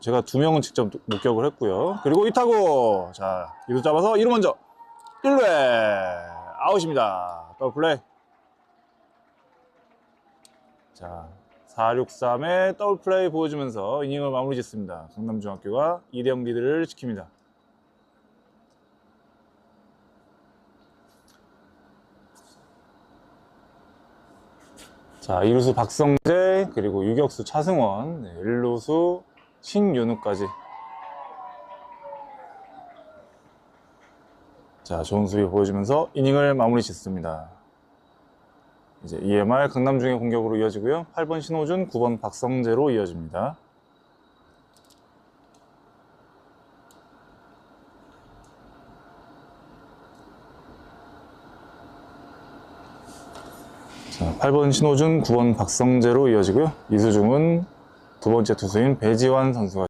제가 두 명은 직접 목격을 했고요. 그리고 이 타고 자 2루 잡아서 1루 먼저 1루에 아웃입니다. 더블 플레이. 자 463의 더블 플레이 보여주면서 이닝을 마무리 짓습니다. 강남중학교가 2대0 리드를 지킵니다. 자, 2루수 박성재, 그리고 유격수 차승원, 네, 1루수 신윤우까지. 자, 좋은 수비 보여주면서 이닝을 마무리 짓습니다. 이제 EMR 강남중의 공격으로 이어지고요. 8번 신호준, 9번 박성재로 이어집니다. 자, 8번 신호준, 9번 박성재로 이어지고요. 이수중은 두 번째 투수인 배지환 선수가